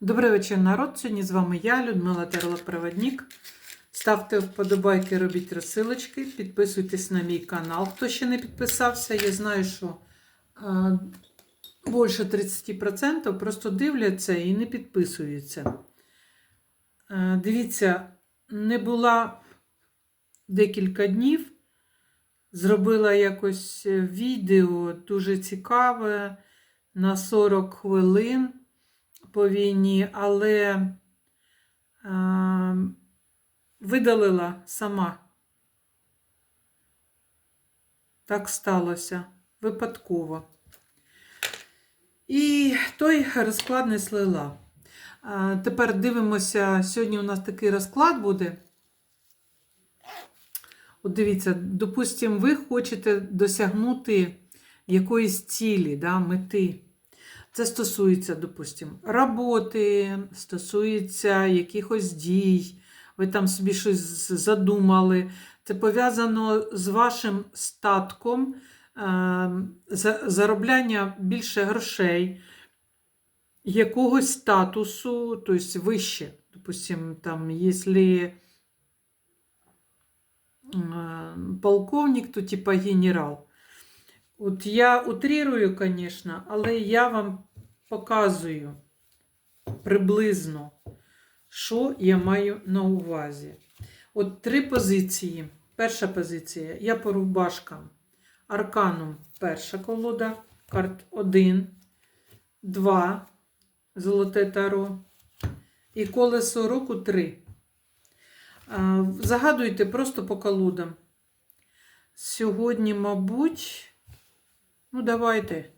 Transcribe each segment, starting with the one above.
Добрий вечір, народ. Сьогодні з вами я, Людмила Терлок-Проводник. Ставте вподобайки, робіть розсилочки, підписуйтесь на мій канал. Хто ще не підписався, я знаю, що е, більше 30% просто дивляться і не підписуються. Е, дивіться, не була декілька днів. Зробила якось відео дуже цікаве на 40 хвилин по війні, але видалила сама. Так сталося випадково. І той розклад не слила. Тепер дивимося, сьогодні у нас такий розклад буде. От дивіться, допустимо, ви хочете досягнути якоїсь цілі, да, мети. Це стосується, допустимо, роботи, стосується якихось дій, ви там собі щось задумали. Це пов'язано з вашим статком, е, заробляння більше грошей, якогось статусу, тобто вище. Допустимо, там, якщо полковник, то типа генерал. От я утрирую, звісно, але я вам показую приблизно, що я маю на увазі. От три позиції. Перша позиція. Я по рубашкам. Арканом перша колода, карт 1, 2, золоте таро. І колесо року 3. Загадуйте просто по колодам. Сьогодні, мабуть, ну, давайте.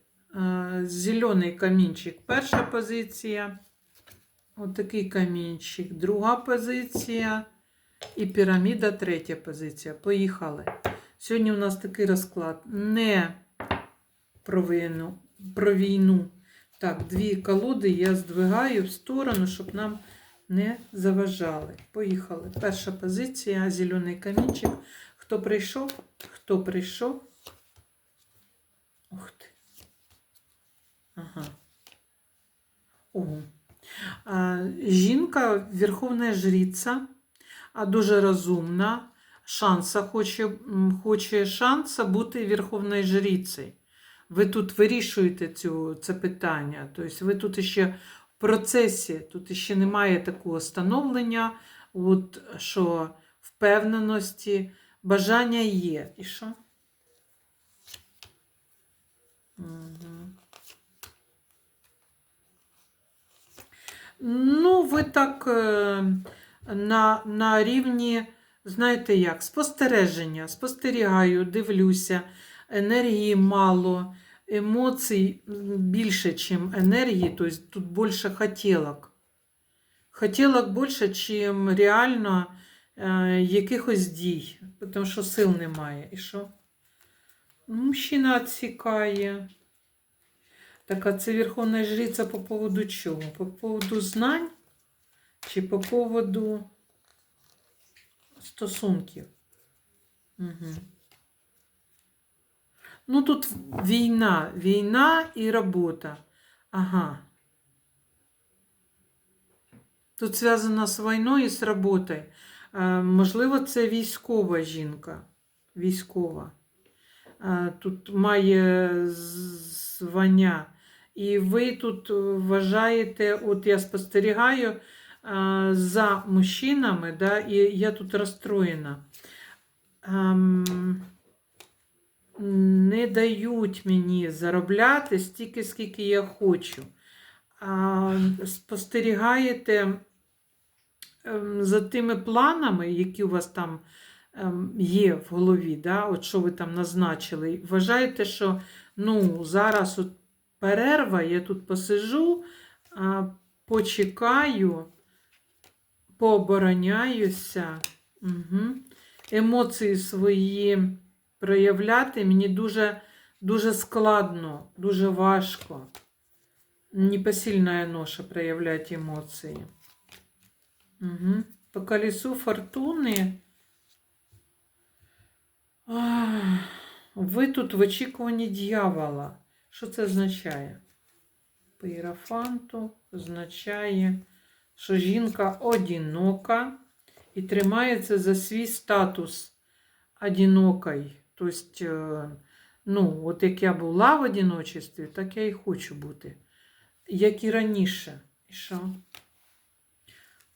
Зелений камінчик. Перша позиція. Отакий камінчик. Друга позиція. І піраміда, третя позиція. Поїхали. Сьогодні у нас такий розклад. Не про війну. Про війну. Так, дві колоди я здвигаю в сторону, щоб нам не заважали. Поїхали. Перша позиція, зелений камінчик. Хто прийшов? Хто прийшов? Ух ти. Ага. Ого. А, жінка, верховна жриця, а дуже розумна. Шанса хоче, хоче шанса бути верховною жрицею. Ви тут вирішуєте цю, це питання. Тобто ви тут ще в процесі, тут ще немає такого становлення, от, що впевненості, бажання є. І що? Угу. Ну, ви так е, на, на рівні, знаєте як, спостереження. Спостерігаю, дивлюся, енергії мало, емоцій більше, ніж енергії, тобто тут більше хотілок. Хотілок більше, ніж реально е, якихось дій, тому що сил немає. І що? Мужчина відсікає. Так, а це Верховна Жриця по поводу чого? По поводу знань чи по поводу стосунків? Угу. Ну, тут війна, війна і робота. Ага. Тут зв'язано з війною і з роботою. Е, можливо, це військова жінка. Військова. Е, тут має звання. І ви тут вважаєте, от я спостерігаю а, за мужчинами, да, і я тут розстроєна. Не дають мені заробляти стільки, скільки я хочу. Спостерігаєте ем, за тими планами, які у вас там ем, є в голові, да, от що ви там назначили. Вважаєте, що ну, зараз от перерва, я тут посижу, почекаю, пообороняюся. Угу. Емоції свої проявляти мені дуже дуже складно, дуже важко. Непосильная ноша проявлять емоції. Угу. По колесу фортуни. Ви тут в очікуванні дьявола. Що це означає? По іерофанту. означає, що жінка одинока і тримається за свій статус одинокої. Тобто, е, ну, от як я була в одиночестві, так я і хочу бути. Як і раніше. І що?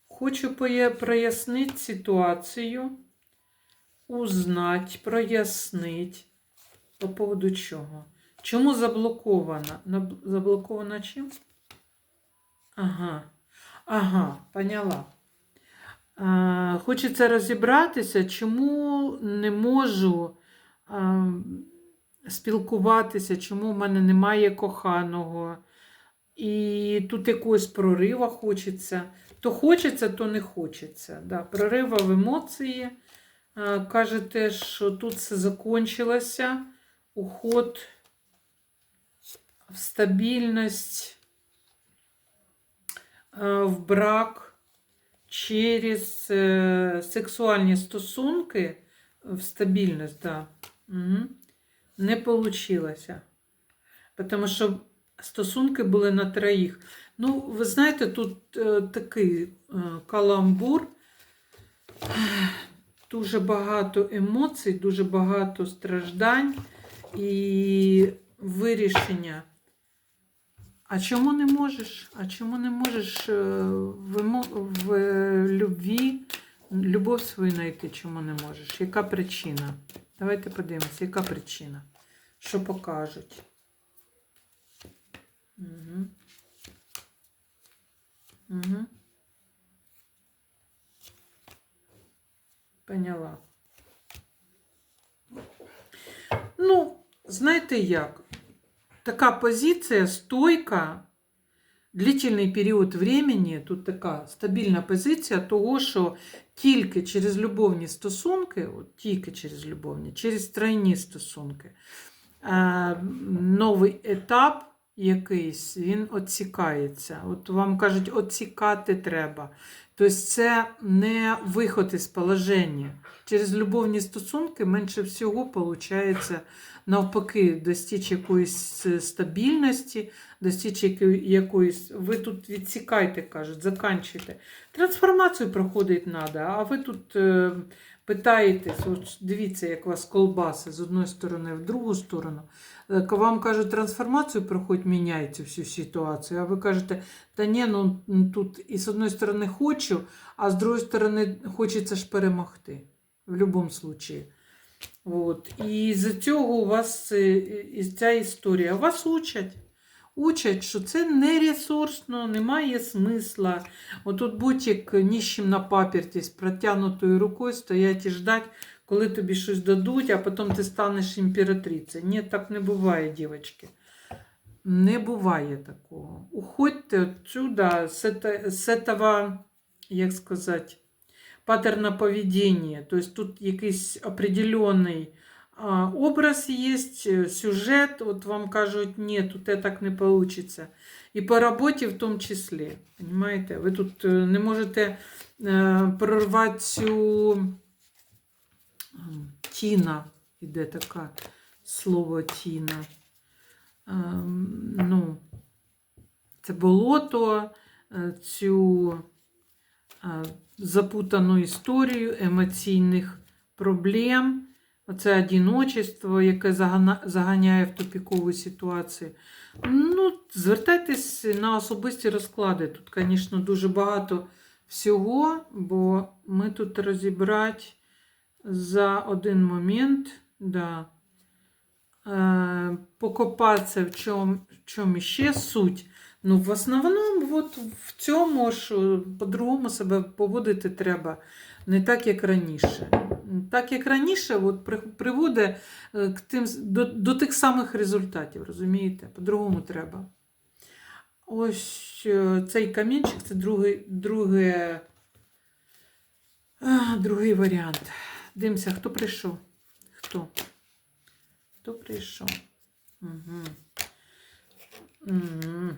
Хочу прояснити ситуацію, узнать, прояснить. По поводу чого? Чому заблокована? Заблокована чим? Ага. Ага, поняла. А, хочеться розібратися, чому не можу а, спілкуватися, чому в мене немає коханого. І тут якогось прорива хочеться. То хочеться, то не хочеться. Да. Прорива в емоції. А, кажете, що тут все закончилося. Уход в стабільність, е, в брак через е, сексуальні стосунки в стабільність, да. Угу. Не вийшло. Тому що стосунки були на троїх. Ну, ви знаєте, тут е, такий е, каламбур, дуже багато емоцій, дуже багато страждань і вирішення. А чому не можеш? А чому не можеш е, в, в любві любов свою знайти? Чому не можеш? Яка причина? Давайте подивимося, яка причина? Що покажуть? Угу. Угу. Поняла. Ну, знаєте як? Така позиція стойка, длительний період времени, тут така стабільна позиція того, що тільки через любовні стосунки, от тільки через любовні, через тройні стосунки, е, новий етап якийсь, він відсікається. От вам кажуть, відсікати треба. Тобто це не виход із положення. Через любовні стосунки менше всього виходить навпаки достичь якоїсь стабільності, достичь якоїсь. Ви тут відсікайте, кажуть, заканчуйте. Трансформацію проходить треба, а ви тут е, питаєтесь, от дивіться, як вас колбаси з одної сторони в другу сторону. Е, Вам кажуть, трансформацію проходить, міняється всю ситуацію, а ви кажете, та ні, ну тут і з одної сторони хочу, а з другої сторони хочеться ж перемогти. В будь-якому випадку. От. І з цього у вас е, і ця історія. Вас учать. Учать, що це не ресурсно, немає смисла. Отут будь як ніщим на папірті з протягнутою рукою стоять і ждать, коли тобі щось дадуть, а потім ти станеш імператрицею. Ні, так не буває, дівчатки. Не буває такого. Уходьте отсюда, з этого, як сказати, паттерна поведения. То есть тут якийсь определенний образ есть, э, сюжет, от вам кажуть, ні, тут так не вийде. І по роботі в тому числі. Понимаєте? Ви тут е, не можете е, прорвати цю тіна, іде таке слово тіна. Ну, це болото, цю запутану історію емоційних проблем. Оце одиночество, яке заганяє в тупікову ситуацію. Ну, звертайтесь на особисті розклади. Тут, звісно, дуже багато всього, бо ми тут розібрати за один момент. Да. Е, покопатися, в чому, в ще суть. Ну, в основному, от в цьому ж е, по-другому себе поводити треба не так, як раніше. Так, як раніше, от, приводить е, к тим, до, до тих самих результатів, розумієте? По-другому треба. Ось е, цей камінчик це другий, другий, другий варіант. Дивимося, хто прийшов? Хто? Хто прийшов? Угу. Угу. А, м,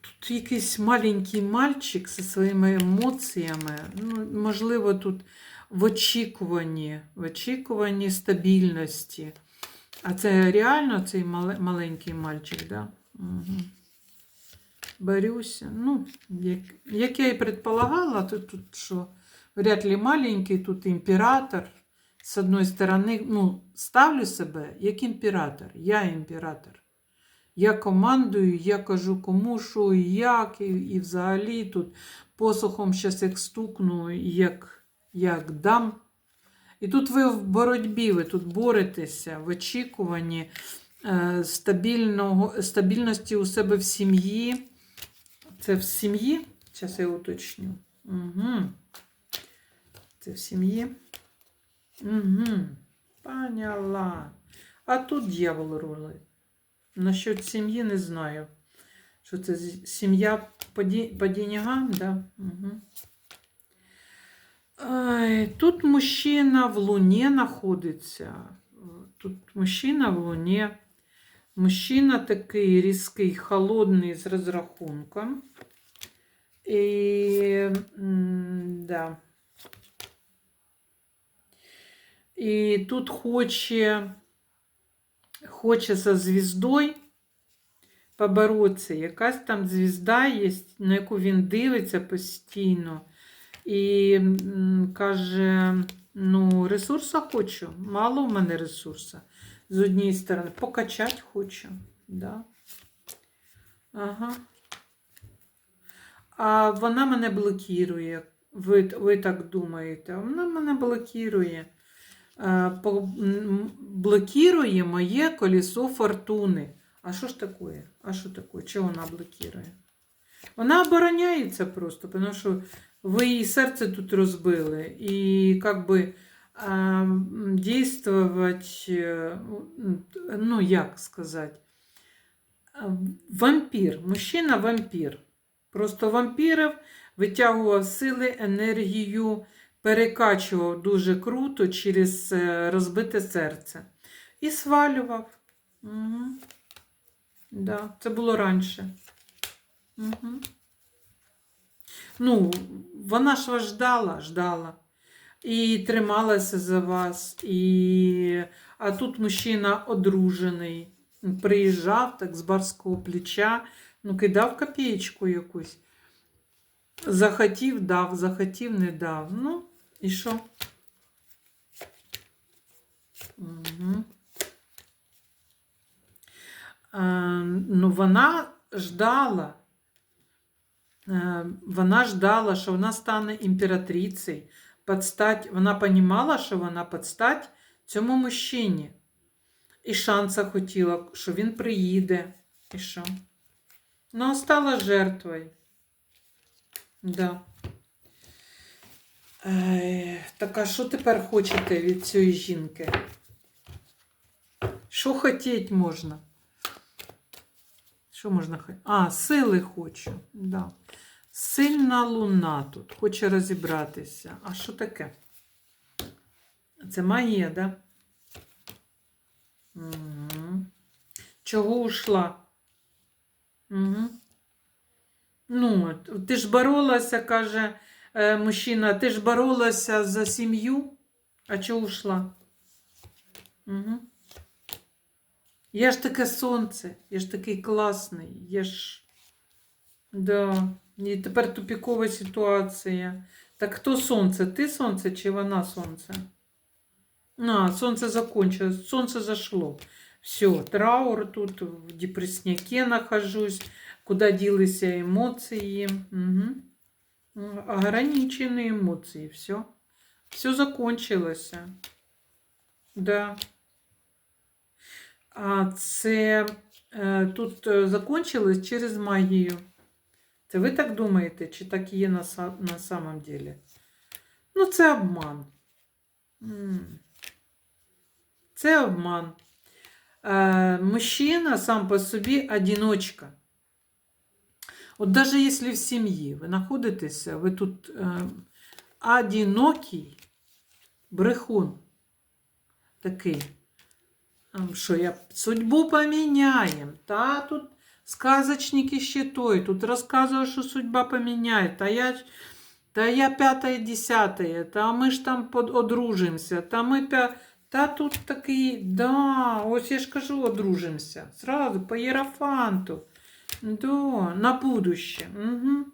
тут якийсь маленький мальчик зі своїми емоціями. Ну, можливо, тут в очікуванні, в очікуванні стабільності. А це реально цей маленький мальчик, да? Угу. Борюся. Ну, як, як я і предполагала, то тут що вряд ли маленький, тут імператор. З одної сторони, ну, ставлю себе як імператор. Я імператор. Я командую, я кажу кому що і як, і, і взагалі тут посухом щас як стукну, як, як дам. І тут ви в боротьбі, ви тут боретеся в очікуванні е, стабільного, стабільності у себе в сім'ї. Це в сім'ї? Зараз я уточню. Угу. Це в сім'ї. Угу. Поняла. А тут дьявол рулить. Насчет сім'ї не знаю. Що це сім'я по, деньгам, да? Угу. Тут мужчина в луні знаходиться. Тут мужчина в луні. Мужчина такий різкий, холодний з розрахунком. І, да. І тут хоче, хоче за звіздою поборотися. Якась там звізда є, на яку він дивиться постійно. І каже: ну, ресурса хочу, мало в мене ресурсу. З однієї сторони, покачати хочу. Да. Ага. А вона мене блокує. Ви, ви так думаєте? Вона мене блокує. Е, Блокує моє колесо фортуни. А що ж таке? А що таке? Чого вона блокує? Вона обороняється просто, тому що ви її серце тут розбили. І як би ем, действовать, е, ну як сказати, е, вампір, мужчина вампір. Просто вампірів витягував сили, енергію, перекачував дуже круто через е, розбите серце. І свалював. Угу. Да, це було раніше. Угу. Ну, вона ж вас ждала, ждала. І трималася за вас. І... А тут мужчина одружений. Приїжджав так з барського плеча, ну, кидав копієчку якусь. Захотів, дав, захотів, не дав. Ну, і що? Угу. А, ну, вона ждала. Е, Вона ждала, що вона стане імператрицею. Подстать, вона понімала, що вона подстать цьому мужчині. І шанса хотіла, що він приїде. І що? Ну, стала жертвою. Да. Е, так, а що тепер хочете від цієї жінки? Що хотіть можна? Що можна хотіти? А, сили хочу. Да. Сильна луна тут. Хоче розібратися. А що таке? Це магія, да? Угу. Чого ушла? Угу. Ну, ти ж боролася, каже мужчина, ти ж боролася за сім'ю, а чого ушла? Угу. Я ж таке сонце, я ж такий класний, я ж. Да. І тепер тупікова ситуація. Так хто сонце? Ти сонце чи вона сонце? А, сонце закончилось, сонце зашло. Все, траур тут, в депресняке нахожусь, куда ділися емоції. Угу. Ограничені емоції, все. Все закончилось. Да. А це е, тут е, закончилось через магію. Це ви так думаєте, чи так є на, на самом деле? Ну, це обман. Це обман. Е, мужчина сам по собі одиночка. От навіть якщо в сім'ї ви знаходитеся, ви тут е, одинокий брехун такий. Ем, Що я судьбу поміняємо. Та тут сказочники ще той. Тут розказують, що судьба поміняє. Та я, та я п'яте, десяте, та ми ж там под- одружимося, та ми п'я... Та тут такий, да, ось я ж кажу, одружимося. Зразу по єрафанту. Да, на будуще. Угу.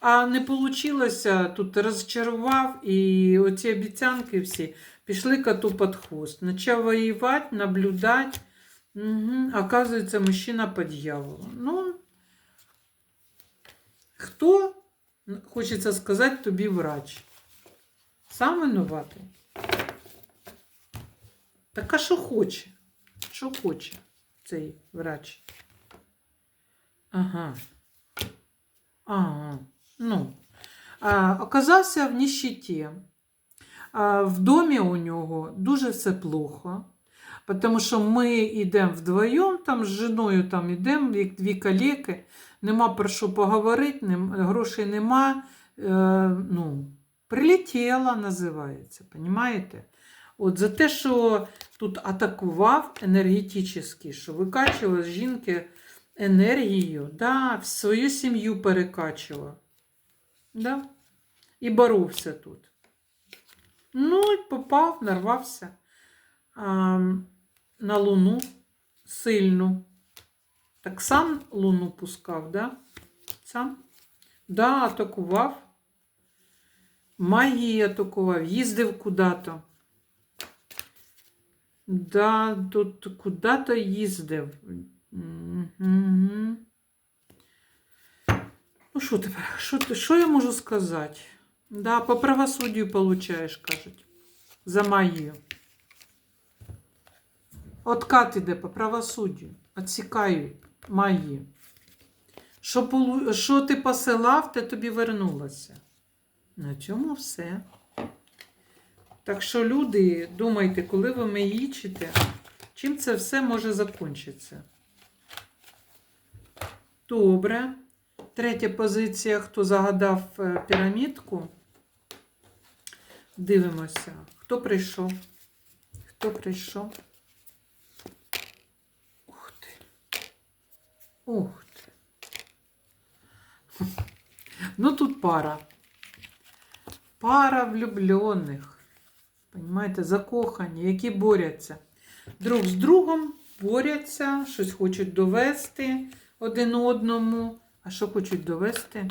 А не вийшло, тут розчарував, і оці обіцянки всі пішли коту під хвост. Почав воювати, наблюдати. Угу. Оказується, мужчина по дьяволу. Ну, хто, хочеться сказати, тобі врач? Сам винуватий. Так а що хоче? Що хоче цей врач? Ага. Ага. Ну. А, оказався в нищеті. А, в домі у нього дуже все плохо. Тому що ми йдемо вдвоєм, там з жіною там йдемо, дві калеки, нема про що поговорити, нем, грошей нема. Е, ну, прилетіла, називається, розумієте? От за те, що тут атакував енергетично, що викачував жінки енергію, да, в свою сім'ю перекачував. Да? І боровся тут. Ну, і попав, нарвався а, на луну сильну. Так сам луну пускав, да? Сам? Да, атакував. Магії атакував, їздив куди-то. Да, тут куди-то їздив. Угу. Ну, що тепер? Що, що я можу сказати? Да, по правосуддю получаєш, кажуть. За магію. Откат іде по правосуддю. Отсікають магію. Що, що ти посилав, те тобі вернулося. На цьому все. Так що, люди, думайте, коли ви маячите, чим це все може закінчитися. Добре. Третя позиція, хто загадав е, пірамідку. Дивимося, хто прийшов. Хто прийшов? Ух ти. Ух ти. Ну, тут пара. Пара влюблених. Понимаєте, закохані, які борються. Друг з другом борються, щось хочуть довести один одному. А що хочуть довести?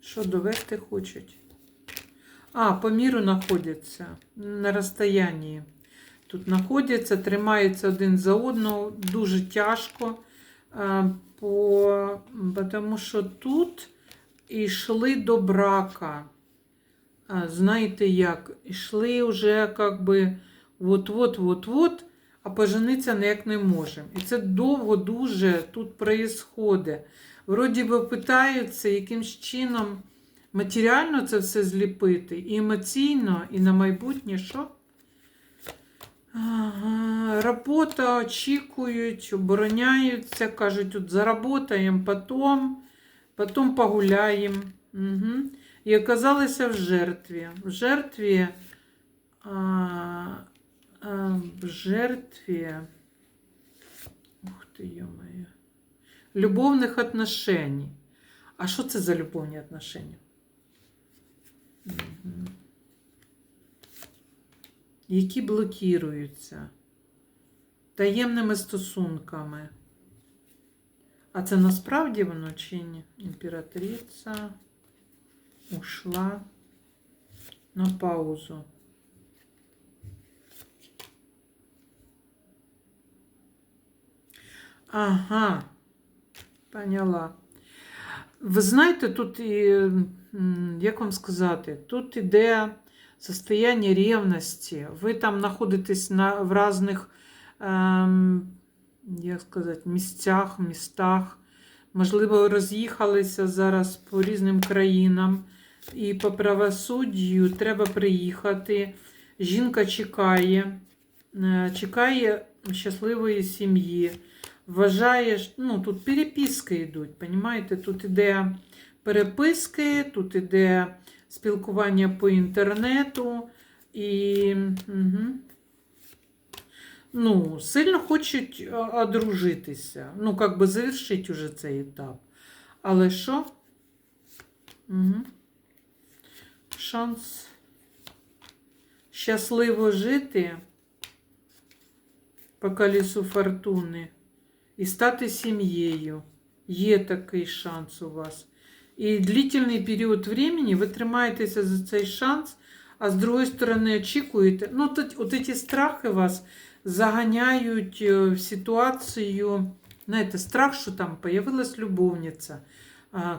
Що довести хочуть? А, по міру знаходяться на розстоянні. Тут знаходяться, тримаються один за одного, дуже тяжко, по, тому що тут йшли до брака. Знаєте як? Йшли вже як би от-от-от-от, а поженитися ніяк не можемо. І це довго дуже тут проїсходить. Вроді би питаються, яким чином матеріально це все зліпити, і емоційно, і на майбутнє що? Робота очікують, обороняються, кажуть, от заработаємо потім, потім погуляємо. Угу. І оказалися в жертві. В жертві, а, в жертві, ух ти, ё-моё, любовних отношений. А що це за любовні отношення? Мгм. Які блокуються таємними стосунками. А це насправді воно чи ні? Імператриця ушла на паузу. Ага, поняла. Ви знаєте, тут, і, як вам сказати, тут іде состояние ревності. Ви там знаходитесь на, в різних, ем, як сказати, місцях, містах. Можливо, роз'їхалися зараз по різним країнам. І по правосуддю треба приїхати. Жінка чекає, е, чекає щасливої сім'ї. Вважає, ж- ну тут переписки йдуть, понімаєте? Тут іде переписки, тут іде спілкування по інтернету і угу. ну, сильно хочуть одружитися. Ну, як би завершити уже цей етап. Але що? Угу. Шанс щасливо жити по колесу фортуни і стати сім'єю. Є такий шанс у вас. І длительний період времени ви тримаєтеся за цей шанс, а з другої сторони очікуєте. Ну, тут, от ці страхи вас заганяють е, в ситуацію. Знаєте, страх, що там появилась любовниця,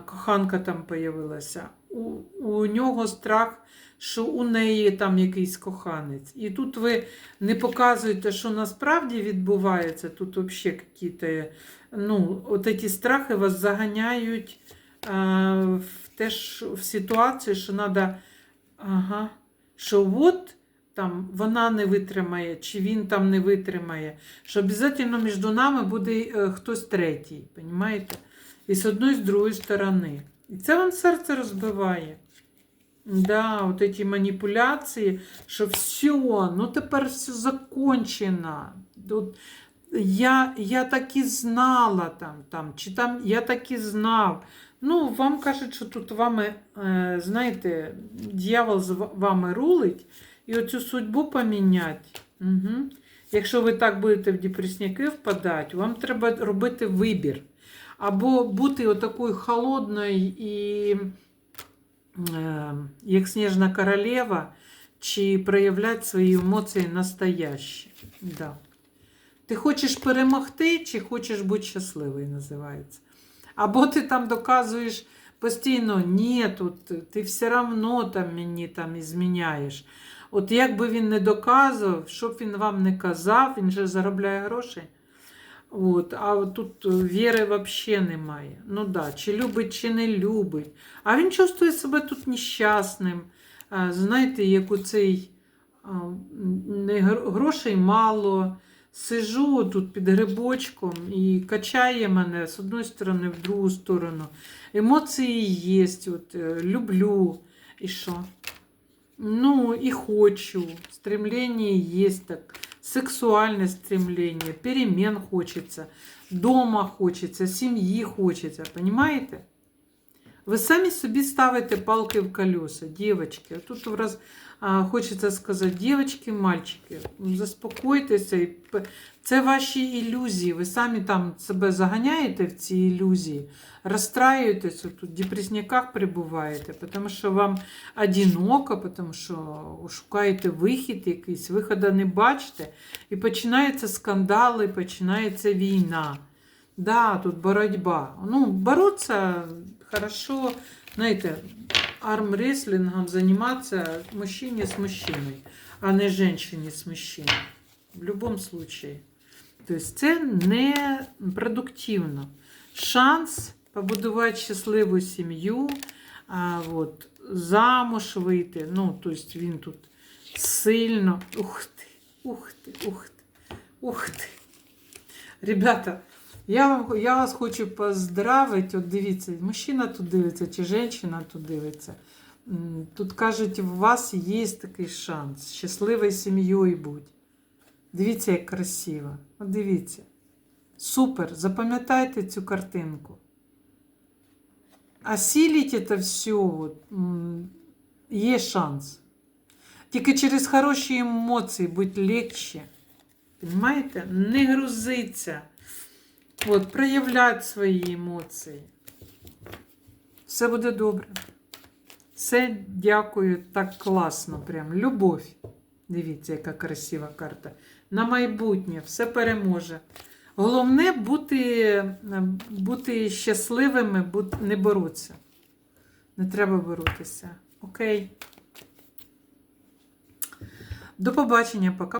коханка там появилася. У, у нього страх, що у неї там якийсь коханець. І тут ви не показуєте, що насправді відбувається. Тут взагалі якісь, ну, от ці страхи вас заганяють а, в те, що, в ситуацію, що треба, ага, що от там вона не витримає, чи він там не витримає, що обов'язково між нами буде е, хтось третій, розумієте? І з одної, з другої сторони. І це вам серце розбиває. Да, от ці маніпуляції, що все, ну тепер все закончено. От я, я так і знала там, там, чи там я так і знав. Ну, вам кажуть, що тут вами, е, знаєте, дьявол з вами рулить, і оцю судьбу поміняти. Угу. Якщо ви так будете в депресняки впадати, вам треба робити вибір. Або бути отакою холодною і як сніжна королева, чи проявляти свої емоції настоящі. Да. Ти хочеш перемогти, чи хочеш бути щасливий, називається. Або ти там доказуєш постійно, ні, тут ти все одно там мені там зміняєш. От як би він не доказував, щоб він вам не казав, він же заробляє гроші. От, а тут віри взагалі немає. Ну да, чи любить, чи не любить. А він чувствує себе тут нещасним. Знаєте, як у цей грошей мало. Сижу тут під грибочком і качає мене з одної сторони в другу сторону. Емоції є, от, е, люблю. І що? Ну, і хочу. Стремление є так. Сексуальне стремление, перемен хочется, дома хочется, сім'ї хочется, понимаете? Ви самі собі ставите палки в колеса, дівчатки. Тут раз а, хочеться сказати, дівчатки, мальчики, заспокойтеся. Це ваші ілюзії. Ви самі там себе заганяєте в ці ілюзії, розстраюєтесь, тут в депресняках перебуваєте, тому що вам одиноко, тому що шукаєте вихід якийсь, виходу не бачите, і починаються скандали, починається війна. Да, тут боротьба. Ну, бороться хорошо, знаєте, армреслингом займатися мужчині з мужчиною, а не жінці з мужчиною. В будь-якому випадку. Тобто це не продуктивно. Шанс побудувати щасливу сім'ю, а, от, замуж вийти. Ну, тобто він тут сильно. Ух ти, ух ти, ух ти, ух ти. Ребята, я, вам, я вас хочу поздравити. От дивіться, мужчина тут дивиться, чи жінка тут дивиться. Тут кажуть, у вас є такий шанс. Щасливою сім'єю будь. Дивіться, як красиво. От дивіться. Супер. Запам'ятайте цю картинку. Осіліть це все. От, є шанс. Тільки через хороші емоції будь легче. Понимаєте? Не грузиться. От, проявляти свої емоції. Все буде добре. Все, дякую, так класно. Прям. Любов. Дивіться, яка красива карта. На майбутнє все переможе. Головне бути, бути щасливими, бути, не боротися. Не треба боротися. Окей. До побачення, пока.